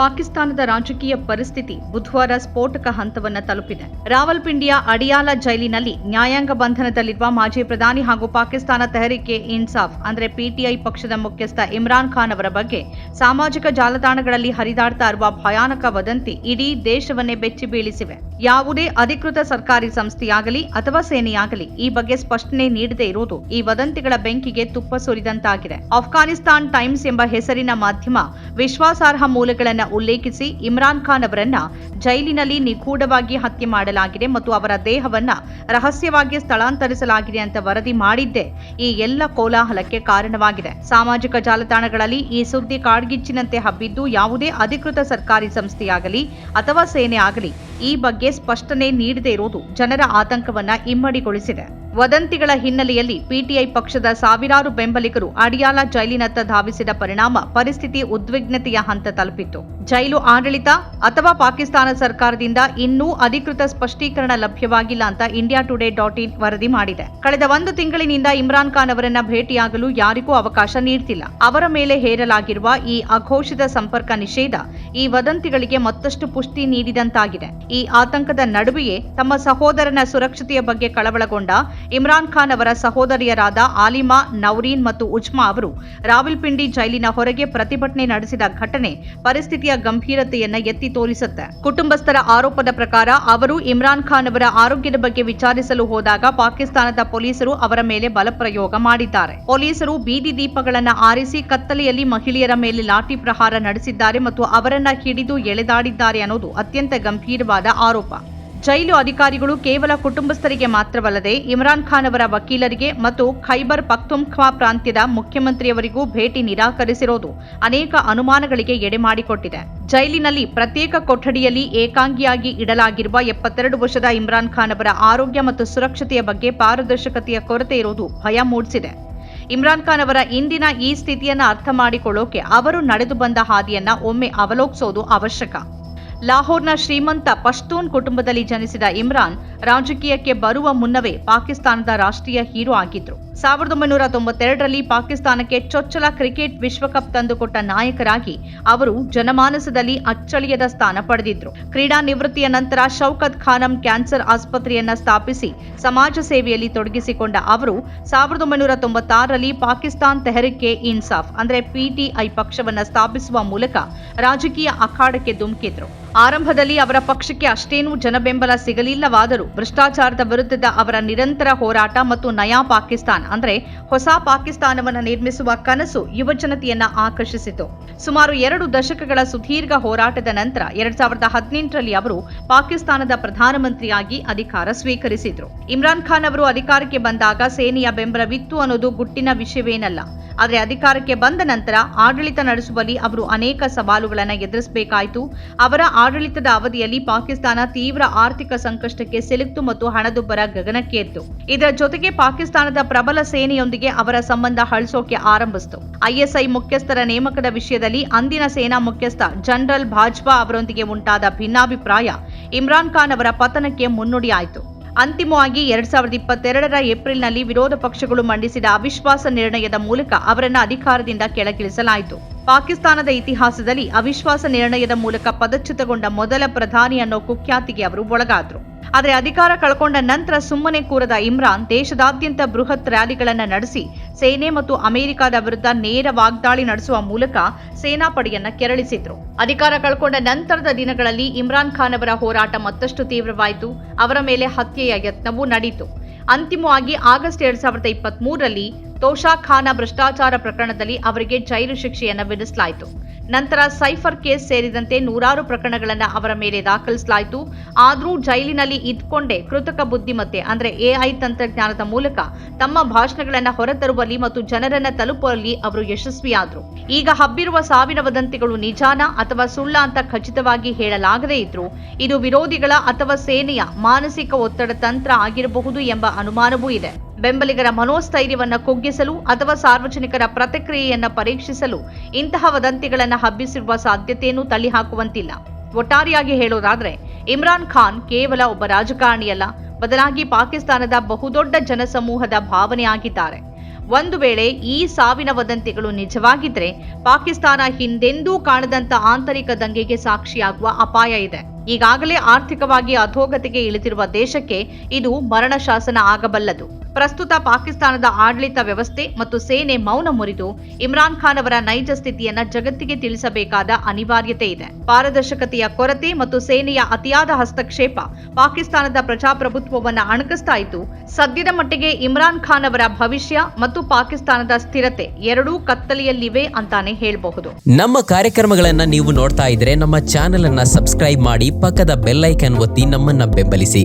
ಪಾಕಿಸ್ತಾನದ ರಾಜಕೀಯ ಪರಿಸ್ಥಿತಿ ಬುಧವಾರ ಸ್ಫೋಟಕ ಹಂತವನ್ನ ತಲುಪಿದೆ. ರಾವಲ್ಪಿಂಡಿಯ ಅಡಿಯಾಲ ಜೈಲಿನಲ್ಲಿ ನ್ಯಾಯಾಂಗ ಬಂಧನದಲ್ಲಿರುವ ಮಾಜಿ ಪ್ರಧಾನಿ ಹಾಗೂ ಪಾಕಿಸ್ತಾನ ತೆಹರಿಕೆ ಇನ್ಸಾಫ್, ಅಂದ್ರೆ ಪಿಟಿಐ ಪಕ್ಷದ ಮುಖ್ಯಸ್ಥ ಇಮ್ರಾನ್ ಖಾನ್ ಅವರ ಬಗ್ಗೆ ಸಾಮಾಜಿಕ ಜಾಲತಾಣಗಳಲ್ಲಿ ಹರಿದಾಡ್ತಾ ಇರುವ ಭಯಾನಕ ವದಂತಿ ಇಡೀ ದೇಶವನ್ನೇ ಬೆಚ್ಚಿ ಬೀಳಿಸಿವೆ. ಯಾವುದೇ ಅಧಿಕೃತ ಸರ್ಕಾರಿ ಸಂಸ್ಥೆಯಾಗಲಿ ಅಥವಾ ಸೇನೆಯಾಗಲಿ ಈ ಬಗ್ಗೆ ಸ್ಪಷ್ಟನೆ ನೀಡದೇ ಇರುವುದು ಈ ವದಂತಿಗಳ ಬೆಂಕಿಗೆ ತುಪ್ಪ ಸುರಿದಂತಾಗಿದೆ. ಅಫ್ಘಾನಿಸ್ತಾನ್ ಟೈಮ್ಸ್ ಎಂಬ ಹೆಸರಿನ ಮಾಧ್ಯಮ ವಿಶ್ವಾಸಾರ್ಹ ಮೂಲಗಳನ್ನು ಉಲ್ಲೇಖಿಸಿ ಇಮ್ರಾನ್ ಖಾನ್ ಅವರನ್ನ ಜೈಲಿನಲ್ಲಿ ನಿಗೂಢವಾಗಿ ಹತ್ಯೆ ಮಾಡಲಾಗಿದೆ ಮತ್ತು ಅವರ ದೇಹವನ್ನ ರಹಸ್ಯವಾಗಿ ಸ್ಥಳಾಂತರಿಸಲಾಗಿದೆ ಅಂತ ವರದಿ ಮಾಡಿದ್ದೇ ಈ ಎಲ್ಲ ಕೋಲಾಹಲಕ್ಕೆ ಕಾರಣವಾಗಿದೆ. ಸಾಮಾಜಿಕ ಜಾಲತಾಣಗಳಲ್ಲಿ ಈ ಸುದ್ದಿ ಕಾಡ್ಗಿಚ್ಚಿನಂತೆ ಹಬ್ಬಿದ್ದು ಯಾವುದೇ ಅಧಿಕೃತ ಸರ್ಕಾರಿ ಸಂಸ್ಥೆಯಾಗಲಿ ಅಥವಾ ಸೇನೆ ಆಗಲಿ ಈ ಬಗ್ಗೆ ಸ್ಪಷ್ಟನೆ ನೀಡದೇ ಇರುವುದು ಜನರ ಆತಂಕವನ್ನ ಇಮ್ಮಡಿಗೊಳಿಸಿದೆ. ವದಂತಿಗಳ ಹಿನ್ನೆಲೆಯಲ್ಲಿ ಪಿಟಿಐ ಪಕ್ಷದ ಸಾವಿರಾರು ಬೆಂಬಲಿಗರು ಅಡಿಯಾಲ ಜೈಲಿನತ್ತ ಧಾವಿಸಿದ ಪರಿಣಾಮ ಪರಿಸ್ಥಿತಿ ಉದ್ವಿಗ್ನತೆಯ ಹಂತ ತಲುಪಿತ್ತು. ಜೈಲು ಆಡಳಿತ ಅಥವಾ ಪಾಕಿಸ್ತಾನ ಸರ್ಕಾರದಿಂದ ಇನ್ನೂ ಅಧಿಕೃತ ಸ್ಪಷ್ಟೀಕರಣ ಲಭ್ಯವಾಗಿಲ್ಲ ಅಂತ ಇಂಡಿಯಾ ಟುಡೇ ಡಾಟ್ ಇನ್ ವರದಿ ಮಾಡಿದೆ. ಕಳೆದ ಒಂದು ತಿಂಗಳಿನಿಂದ ಇಮ್ರಾನ್ ಖಾನ್ ಅವರನ್ನ ಭೇಟಿಯಾಗಲು ಯಾರಿಗೂ ಅವಕಾಶ ನೀಡ್ತಿಲ್ಲ. ಅವರ ಮೇಲೆ ಹೇರಲಾಗಿರುವ ಈ ಅಘೋಷಿತ ಸಂಪರ್ಕ ನಿಷೇಧ ಈ ವದಂತಿಗಳಿಗೆ ಮತ್ತಷ್ಟು ಪುಷ್ಟಿ ನೀಡಿದಂತಾಗಿದೆ. ಈ ಆತಂಕದ ನಡುವೆಯೇ ತಮ್ಮ ಸಹೋದರನ ಸುರಕ್ಷತೆಯ ಬಗ್ಗೆ ಕಳವಳಗೊಂಡ ಇಮ್ರಾನ್ ಖಾನ್ ಅವರ ಸಹೋದರಿಯರಾದ ಆಲಿಮಾ, ನೌರೀನ್ ಮತ್ತು ಉಜ್ಮಾ ಅವರು ರಾವಲ್ಪಿಂಡಿ ಜೈಲಿನ ಹೊರಗೆ ಪ್ರತಿಭಟನೆ ನಡೆಸಿದ ಘಟನೆ ಪರಿಸ್ಥಿತಿಯ ಗಂಭೀರತೆಯನ್ನ ಎತ್ತಿ ತೋರಿಸುತ್ತೆ. ಕುಟುಂಬಸ್ಥರ ಆರೋಪದ ಪ್ರಕಾರ ಅವರು ಇಮ್ರಾನ್ ಖಾನ್ ಅವರ ಆರೋಗ್ಯದ ಬಗ್ಗೆ ವಿಚಾರಿಸಲು ಹೋದಾಗ ಪಾಕಿಸ್ತಾನದ ಪೊಲೀಸರು ಅವರ ಮೇಲೆ ಬಲಪ್ರಯೋಗ ಮಾಡಿದ್ದಾರೆ. ಪೊಲೀಸರು ಬೀದಿ ದೀಪಗಳನ್ನು ಆರಿಸಿ ಕತ್ತಲೆಯಲ್ಲಿ ಮಹಿಳೆಯರ ಮೇಲೆ ಲಾಠಿ ಪ್ರಹಾರ ನಡೆಸಿದ್ದಾರೆ ಮತ್ತು ಅವರನ್ನ ಹಿಡಿದು ಎಳೆದಾಡಿದ್ದಾರೆ ಅನ್ನೋದು ಅತ್ಯಂತ ಗಂಭೀರವಾದ ಆರೋಪ. ಜೈಲು ಅಧಿಕಾರಿಗಳು ಕೇವಲ ಕುಟುಂಬಸ್ಥರಿಗೆ ಮಾತ್ರವಲ್ಲದೆ ಇಮ್ರಾನ್ ಖಾನ್ ಅವರ ವಕೀಲರಿಗೆ ಮತ್ತು ಖೈಬರ್ ಪಖ್ತುಂಖ್ವಾ ಪ್ರಾಂತ್ಯದ ಮುಖ್ಯಮಂತ್ರಿಯವರಿಗೂ ಭೇಟಿ ನಿರಾಕರಿಸಿರೋದು ಅನೇಕ ಅನುಮಾನಗಳಿಗೆ ಎಡೆ ಮಾಡಿಕೊಟ್ಟಿದೆ. ಜೈಲಿನಲ್ಲಿ ಪ್ರತ್ಯೇಕ ಕೊಠಡಿಯಲ್ಲಿ ಏಕಾಂಗಿಯಾಗಿ ಇಡಲಾಗಿರುವ ಎಪ್ಪತ್ತೆರಡು ವರ್ಷದ ಇಮ್ರಾನ್ ಖಾನ್ ಅವರ ಆರೋಗ್ಯ ಮತ್ತು ಸುರಕ್ಷತೆಯ ಬಗ್ಗೆ ಪಾರದರ್ಶಕತೆಯ ಕೊರತೆ ಇರುವುದು ಭಯ ಮೂಡಿಸಿದೆ. ಇಮ್ರಾನ್ ಖಾನ್ ಅವರ ಇಂದಿನ ಈ ಸ್ಥಿತಿಯನ್ನ ಅರ್ಥ ಮಾಡಿಕೊಳ್ಳೋಕೆ ಅವರು ನಡೆದು ಬಂದ ಹಾದಿಯನ್ನ ಒಮ್ಮೆ ಅವಲೋಕಿಸೋದು ಅವಶ್ಯಕ. ಲಾಹೋರ್ನ ಶ್ರೀಮಂತ ಪಶ್ತೂನ್ ಕುಟುಂಬದಲ್ಲಿ ಜನಿಸಿದ ಇಮ್ರಾನ್ ರಾಜಕೀಯಕ್ಕೆ ಬರುವ ಮುನ್ನವೇ ಪಾಕಿಸ್ತಾನದ ರಾಷ್ಟ್ರೀಯ ಹೀರೋ ಆಗಿದ್ರು. ಸಾವಿರದ ಒಂಬೈನೂರ ತೊಂಬತ್ತೆರಡರಲ್ಲಿ ಪಾಕಿಸ್ತಾನಕ್ಕೆ ಚೊಚ್ಚಲ ಕ್ರಿಕೆಟ್ ವಿಶ್ವಕಪ್ ತಂದುಕೊಟ್ಟ ನಾಯಕರಾಗಿ ಅವರು ಜನಮಾನಸದಲ್ಲಿ ಅಚ್ಚಳಿಯದ ಸ್ಥಾನ ಪಡೆದಿದ್ರು. ಕ್ರೀಡಾ ನಿವೃತ್ತಿಯ ನಂತರ ಶೌಕತ್ ಖಾನಂ ಕ್ಯಾನ್ಸರ್ ಆಸ್ಪತ್ರೆಯನ್ನ ಸ್ಥಾಪಿಸಿ ಸಮಾಜ ಸೇವೆಯಲ್ಲಿ ತೊಡಗಿಸಿಕೊಂಡ ಅವರು ಸಾವಿರದ ಒಂಬೈನೂರ ತೊಂಬತ್ತಾರರಲ್ಲಿ ಪಾಕಿಸ್ತಾನ್ ತೆಹರಿಕೆ ಇನ್ಸಾಫ್ ಅಂದ್ರೆ ಪಿಟಿಐ ಪಕ್ಷವನ್ನ ಸ್ಥಾಪಿಸುವ ಮೂಲಕ ರಾಜಕೀಯ ಅಖಾಡಕ್ಕೆ ಧುಮುಕಿದ್ರು. ಆರಂಭದಲ್ಲಿ ಅವರ ಪಕ್ಷಕ್ಕೆ ಅಷ್ಟೇನೂ ಜನಬೆಂಬಲ ಸಿಗಲಿಲ್ಲವಾದರೂ ಭ್ರಷ್ಟಾಚಾರದ ವಿರುದ್ಧದ ಅವರ ನಿರಂತರ ಹೋರಾಟ ಮತ್ತು ನಯಾ ಪಾಕಿಸ್ತಾನ್, ಅಂದ್ರೆ ಹೊಸ ಪಾಕಿಸ್ತಾನವನ್ನು ನಿರ್ಮಿಸುವ ಕನಸು ಯುವಜನತೆಯನ್ನ ಆಕರ್ಷಿಸಿತು. ಸುಮಾರು ಎರಡು ದಶಕಗಳ ಸುದೀರ್ಘ ಹೋರಾಟದ ನಂತರ ಎರಡ್ ಸಾವಿರದ ಹದಿನೆಂಟರಲ್ಲಿ ಅವರು ಪಾಕಿಸ್ತಾನದ ಪ್ರಧಾನಮಂತ್ರಿಯಾಗಿ ಅಧಿಕಾರ ಸ್ವೀಕರಿಸಿದ್ರು. ಇಮ್ರಾನ್ ಖಾನ್ ಅವರು ಅಧಿಕಾರಕ್ಕೆ ಬಂದಾಗ ಸೇನೆಯ ಬೆಂಬಲವಿತ್ತು ಅನ್ನೋದು ಗುಟ್ಟಿನ ವಿಷಯವೇನಲ್ಲ. ಆದರೆ ಅಧಿಕಾರಕ್ಕೆ ಬಂದ ನಂತರ ಆಡಳಿತ ನಡೆಸುವಲ್ಲಿ ಅವರು ಅನೇಕ ಸವಾಲುಗಳನ್ನು ಎದುರಿಸಬೇಕಾಯಿತು. ಅವರ ಆಡಳಿತದ ಅವಧಿಯಲ್ಲಿ ಪಾಕಿಸ್ತಾನ ತೀವ್ರ ಆರ್ಥಿಕ ಸಂಕಷ್ಟಕ್ಕೆ ಸಿಲುಕ್ತು ಮತ್ತು ಹಣದುಬ್ಬರ ಗಗನಕ್ಕೇರಿತು ಇದರ ಜೊತೆಗೆ ಪಾಕಿಸ್ತಾನದ ಪ್ರಬಲ ಸೇನೆಯೊಂದಿಗೆ ಅವರ ಸಂಬಂಧ ಹಳಸೋಕೆ ಆರಂಭಿಸಿತು. ಐಎಸ್ಐ ಮುಖ್ಯಸ್ಥರ ನೇಮಕದ ವಿಷಯದಲ್ಲಿ ಅಂದಿನ ಸೇನಾ ಮುಖ್ಯಸ್ಥ ಜನರಲ್ ಭಾಜ್ಪಾ ಅವರೊಂದಿಗೆ ಉಂಟಾದ ಭಿನ್ನಾಭಿಪ್ರಾಯ ಇಮ್ರಾನ್ ಖಾನ್ ಅವರ ಪತನಕ್ಕೆ ಮುನ್ನುಡಿಯಾಯಿತು. ಅಂತಿಮವಾಗಿ ಎರಡ್ ಸಾವಿರದ ಇಪ್ಪತ್ತೆರಡರ ಏಪ್ರಿಲ್ನಲ್ಲಿ ವಿರೋಧ ಪಕ್ಷಗಳು ಮಂಡಿಸಿದ ಅವಿಶ್ವಾಸ ನಿರ್ಣಯದ ಮೂಲಕ ಅವರನ್ನು ಅಧಿಕಾರದಿಂದ ಕೆಳಗಿಳಿಸಲಾಯಿತು. ಪಾಕಿಸ್ತಾನದ ಇತಿಹಾಸದಲ್ಲಿ ಅವಿಶ್ವಾಸ ನಿರ್ಣಯದ ಮೂಲಕ ಪದಚ್ಯುತಗೊಂಡ ಮೊದಲ ಪ್ರಧಾನಿ ಅನ್ನೋ ಕುಖ್ಯಾತಿಗೆ ಅವರು ಒಳಗಾದ್ರು. ಆದರೆ ಅಧಿಕಾರ ಕಳ್ಕೊಂಡ ನಂತರ ಸುಮ್ಮನೆ ಕೂರದ ಇಮ್ರಾನ್ ದೇಶದಾದ್ಯಂತ ಬೃಹತ್ ರ್ಯಾಲಿಗಳನ್ನು ನಡೆಸಿ, ಸೇನೆ ಮತ್ತು ಅಮೆರಿಕದ ವಿರುದ್ಧ ನೇರ ವಾಗ್ದಾಳಿ ನಡೆಸುವ ಮೂಲಕ ಸೇನಾಪಡೆಯನ್ನ ಕೆರಳಿಸಿದ್ರು. ಅಧಿಕಾರ ಕಳ್ಕೊಂಡ ನಂತರದ ದಿನಗಳಲ್ಲಿ ಇಮ್ರಾನ್ ಖಾನ್ ಅವರ ಹೋರಾಟ ಮತ್ತಷ್ಟು ತೀವ್ರವಾಯಿತು. ಅವರ ಮೇಲೆ ಹತ್ಯೆಯ ಯತ್ನವೂ ನಡೆಯಿತು ಅಂತಿಮವಾಗಿ ಆಗಸ್ಟ್ ಎರಡ್ ಸಾವಿರದ ಇಪ್ಪತ್ತ್ ಮೂರರಲ್ಲಿ ತೋಷಾ ಖಾನ ಭ್ರಷ್ಟಾಚಾರ ಪ್ರಕರಣದಲ್ಲಿ ಅವರಿಗೆ ಜೈಲು ಶಿಕ್ಷೆಯನ್ನು ವಿಧಿಸಲಾಯಿತು. ನಂತರ ಸೈಫರ್ ಕೇಸ್ ಸೇರಿದಂತೆ ನೂರಾರು ಪ್ರಕರಣಗಳನ್ನು ಅವರ ಮೇಲೆ ದಾಖಲಿಸಲಾಯಿತು. ಆದರೂ ಜೈಲಿನಲ್ಲಿ ಇದ್ಕೊಂಡೇ ಕೃತಕ ಬುದ್ಧಿಮತ್ತೆ, ಅಂದರೆ ಎಐ ತಂತ್ರಜ್ಞಾನದ ಮೂಲಕ ತಮ್ಮ ಭಾಷಣಗಳನ್ನು ಹೊರತರುವಲ್ಲಿ ಮತ್ತು ಜನರನ್ನು ತಲುಪುವಲ್ಲಿ ಅವರು ಯಶಸ್ವಿಯಾದರು. ಈಗ ಹಬ್ಬಿರುವ ಸಾವಿನ ವದಂತಿಗಳು ನಿಜಾನ ಅಥವಾ ಸುಳ್ಳ ಅಂತ ಖಚಿತವಾಗಿ ಹೇಳಲಾಗದೇ ಇದ್ರು, ಇದು ವಿರೋಧಿಗಳ ಅಥವಾ ಸೇನೆಯ ಮಾನಸಿಕ ಒತ್ತಡ ತಂತ್ರ ಆಗಿರಬಹುದು ಎಂಬ ಅನುಮಾನವೂ ಇದೆ. ಬೆಂಬಲಿಗರ ಮನೋಸ್ಥೈರ್ಯವನ್ನು ಕುಗ್ಗಿಸಲು ಅಥವಾ ಸಾರ್ವಜನಿಕರ ಪ್ರತಿಕ್ರಿಯೆಯನ್ನು ಪರೀಕ್ಷಿಸಲು ಇಂತಹ ವದಂತಿಗಳನ್ನು ಹಬ್ಬಿಸಿರುವ ಸಾಧ್ಯತೆಯನ್ನು ತಳ್ಳಿಹಾಕುವಂತಿಲ್ಲ. ಒಟ್ಟಾರೆಯಾಗಿ ಹೇಳೋದಾದ್ರೆ, ಇಮ್ರಾನ್ ಖಾನ್ ಕೇವಲ ಒಬ್ಬ ರಾಜಕಾರಣಿಯಲ್ಲ, ಬದಲಾಗಿ ಪಾಕಿಸ್ತಾನದ ಬಹುದೊಡ್ಡ ಜನಸಮೂಹದ ಭಾವನೆ ಆಗಿದ್ದಾರೆ. ಒಂದು ವೇಳೆ ಈ ಸಾವಿನ ವದಂತಿಗಳು ನಿಜವಾಗಿದ್ರೆ, ಪಾಕಿಸ್ತಾನ ಹಿಂದೆಂದೂ ಕಾಣದಂತ ಆಂತರಿಕ ದಂಗೆಗೆ ಸಾಕ್ಷಿಯಾಗುವ ಅಪಾಯ ಇದೆ. ಈಗಾಗಲೇ ಆರ್ಥಿಕವಾಗಿ ಅಧೋಗತಿಗೆ ಇಳಿದಿರುವ ದೇಶಕ್ಕೆ ಇದು ಮರಣ ಶಾಸನ ಆಗಬಲ್ಲದು. ಪ್ರಸ್ತುತ ಪಾಕಿಸ್ತಾನದ ಆಡಳಿತ ವ್ಯವಸ್ಥೆ ಮತ್ತು ಸೇನೆ ಮೌನ ಮುರಿದು ಇಮ್ರಾನ್ ಖಾನ್ ಅವರ ನೈಜ ಸ್ಥಿತಿಯನ್ನ ಜಗತ್ತಿಗೆ ತಿಳಿಸಬೇಕಾದ ಅನಿವಾರ್ಯತೆ ಇದೆ. ಪಾರದರ್ಶಕತೆಯ ಕೊರತೆ ಮತ್ತು ಸೇನೆಯ ಅತಿಯಾದ ಹಸ್ತಕ್ಷೇಪ ಪಾಕಿಸ್ತಾನದ ಪ್ರಜಾಪ್ರಭುತ್ವವನ್ನ ಅಣಕಿಸ್ತಾ ಇತ್ತು ಸದ್ಯದ ಮಟ್ಟಿಗೆ ಇಮ್ರಾನ್ ಖಾನ್ ಅವರ ಭವಿಷ್ಯ ಮತ್ತು ಪಾಕಿಸ್ತಾನದ ಸ್ಥಿರತೆ ಎರಡೂ ಕತ್ತಲೆಯಲ್ಲಿವೆ ಅಂತಾನೆ ಹೇಳಬಹುದು. ನಮ್ಮ ಕಾರ್ಯಕ್ರಮಗಳನ್ನ ನೀವು ನೋಡ್ತಾ ಇದ್ರೆ ನಮ್ಮ ಚಾನೆಲ್ ಅನ್ನ ಸಬ್ಸ್ಕ್ರೈಬ್ ಮಾಡಿ ಪಕ್ಕದ ಬೆಲ್ಲೈಕನ್ ಒತ್ತಿ ನಮ್ಮನ್ನ ಬೆಂಬಲಿಸಿ.